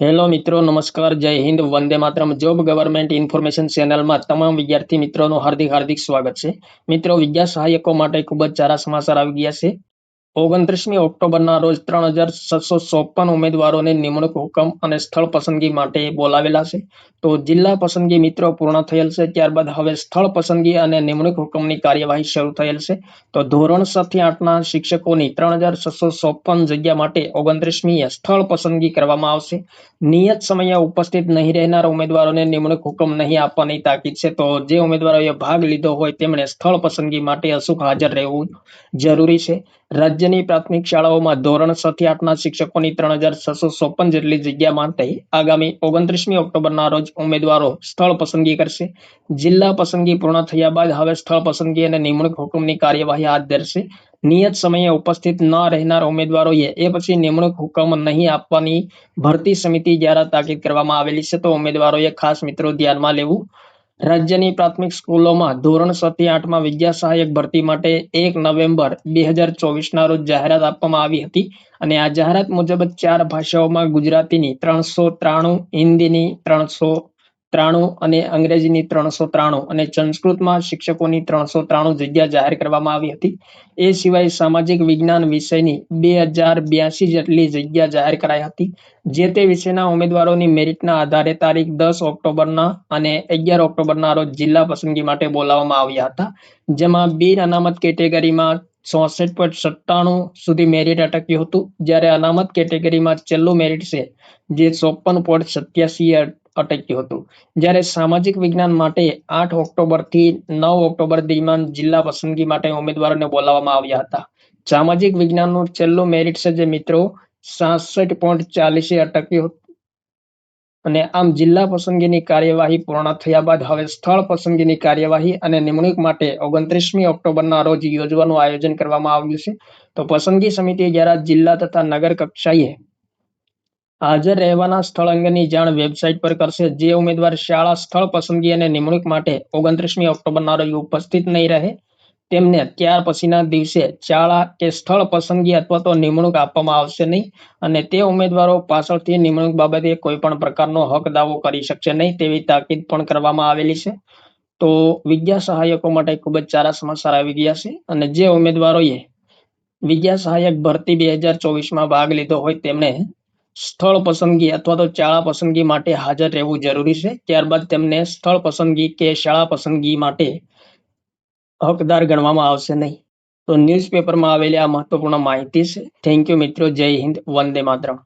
Hello મિત્રો, નમસ્કાર, જય હિન્દ, વંદે માતરમ. જોબ ગવર્મેન્ટ ઇન્ફોર્મેશન ચેનલમાં તમામ વિદ્યાર્થી મિત્રોનું હાર્દિક હાર્દિક સ્વાગત છે. મિત્રો, વિદ્યા સહાયકો માટે ખૂબ જ સારા સમાચાર આવી ગયા છે. ઓગણત્રીસમી ઓક્ટોબરના રોજ ત્રણ હજાર છસો ચોપન ઉમેદવારોને નિમણૂક હુકમ અને સ્થળ પસંદગી માટે બોલાવેલા છે. તો જિલ્લા પસંદગી મિત્રો પૂર્ણ થયેલ છે, ત્યારબાદ હવે સ્થળ પસંદગી અને નિમણૂક હુકમની કાર્યવાહી શરૂ થયેલ છે. તો ધોરણ છ આઠના શિક્ષકોની ત્રણ હજાર છસો ચોપન જગ્યા માટે ઓગણત્રીસમી સ્થળ પસંદગી કરવામાં આવશે. નિયત સમયે ઉપસ્થિત નહીં રહેનાર ઉમેદવારોને નિમણૂક હુકમ નહીં આપવાની તાકીદ છે. તો જે ઉમેદવારોએ ભાગ લીધો હોય તેમણે સ્થળ પસંદગી માટે અચૂક હાજર રહેવું જરૂરી છે. રાજ્યની પ્રાથમિક શાળાઓમાં ધોરણ છ થી આઠના શિક્ષકોની ત્રણ હજાર છસો ચોપન જેટલી જગ્યા માટે આગામી ઓગણત્રીસમી ઓક્ટોબરના રોજ ઉમેદવારો સ્થળ પસંદગી કરશે. જિલ્લા પસંદગી પૂર્ણ થયા બાદ હવે સ્થળ પસંદગી અને નિમણૂક હુકમની કાર્યવાહી હાથ ધરશે. નિયત સમયે ઉપસ્થિત ન રહેનાર ઉમેદવારોએ એ પછી નિમણૂક હુકમ નહીં આપવાની ભરતી સમિતિ દ્વારા તાકીદ કરવામાં આવેલી છે તો ઉમેદવારોએ ખાસ મિત્રો ધ્યાનમાં લેવું રાજ્યની પ્રાથમિક સ્કૂલોમાં ધોરણ છ થી આઠમાં વિદ્યા સહાયક ભરતી માટે એક નવેમ્બર બે હજાર ચોવીસના રોજ જાહેરાત આપવામાં આવી હતી અને આ જાહેરાત મુજબ ચાર ભાષાઓમાં ગુજરાતીની ત્રણસો ત્રાણું, હિન્દીની ત્રણસો ત્રાણું અને અંગ્રેજીની ત્રણસો ત્રાણું અને સંસ્કૃતમાં શિક્ષકોની ત્રણસો ત્રાણું જગ્યા જાહેર કરવામાં આવી હતી. એ સિવાય સામાજિક વિજ્ઞાન વિષયની બે હજાર બ્યાસી જેટલી જગ્યા જાહેર કરાઈ હતી, જે તે વિષયના ઉમેદવારોની મેરિટના આધારે તારીખ દસ ઓક્ટોબરના અને અગિયાર ઓક્ટોબરના રોજ જિલ્લા પસંદગી માટે બોલાવવામાં આવ્યા હતા, જેમાં બિન અનામત કેટેગરીમાં ચોસઠ પોઈન્ટ સત્તાણું સુધી મેરિટ અટક્યું હતું, જ્યારે અનામત કેટેગરીમાં છેલ્લું મેરિટ છે, જે ચોપન પોઈન્ટ સત્યાસી અટક્યું હતું. જ્યારે સામાજિક વિજ્ઞાન માટે આઠ ઓક્ટોબરથી નવ ઓક્ટોબર દરમિયાન જિલ્લા પસંદગી માટે ઉમેદવારોને બોલાવવામાં આવ્યા હતા. સામાજિક વિજ્ઞાનનું છેલ્લું મેરિટ છે જે મિત્રો સાસઠ પોઈન્ટ ચાલીસે અટક્યું અને આમ જિલ્લા પસંદગીની કાર્યવાહી પૂર્ણ થયા બાદ હવે સ્થળ પસંદગીની કાર્યવાહી અને નિમણૂક માટે ઓગણત્રીસમી ઓક્ટોબરના રોજ યોજવાનું આયોજન કરવામાં આવ્યું છે. તો પસંદગી સમિતિ જ્યારે જિલ્લા તથા નગર કક્ષાએ હાજર રહેવાના સ્થળ અંગેની જાણ વેબસાઇટ પર કરશે. જે ઉમેદવાર શાળા સ્થળ પસંદગી અને નિમણૂક માટે ઓગણત્રીસમી ઓક્ટોબરના રોજ ઉપસ્થિત નહીં રહે, તેમને ત્યાર પછીના દિવસે શાળા કે સ્થળ પસંદગી અથવા તો નિમણૂક આપવામાં આવશે નહીં અને તે ઉમેદવારો પાછળથી નિમણૂક બાબતે કોઈ પણ પ્રકારનો હક દાવો કરી શકશે નહીં તેવી તાકીદ પણ કરવામાં આવેલી છે. તો વિદ્યા સહાયકો માટે ખૂબ જ સારા સમાચાર આવી ગયા છે અને જે ઉમેદવારોએ વિદ્યા સહાયક ભરતી બે હજાર ચોવીસમાં ભાગ લીધો હોય તેમણે સ્થળ પસંદગી અથવા તો શાળા પસંદગી માટે હાજર રહેવું જરૂરી છે. ત્યારબાદ તેમને સ્થળ પસંદગી કે શાળા પસંદગી માટે હકદાર ગણવામાં આવશે નહીં. તો ન્યૂઝપેપરમાં આવેલી આ મહત્વપૂર્ણ માહિતી છે. થેન્ક યુ મિત્રો. જય હિન્દ. વંદે માતરમ.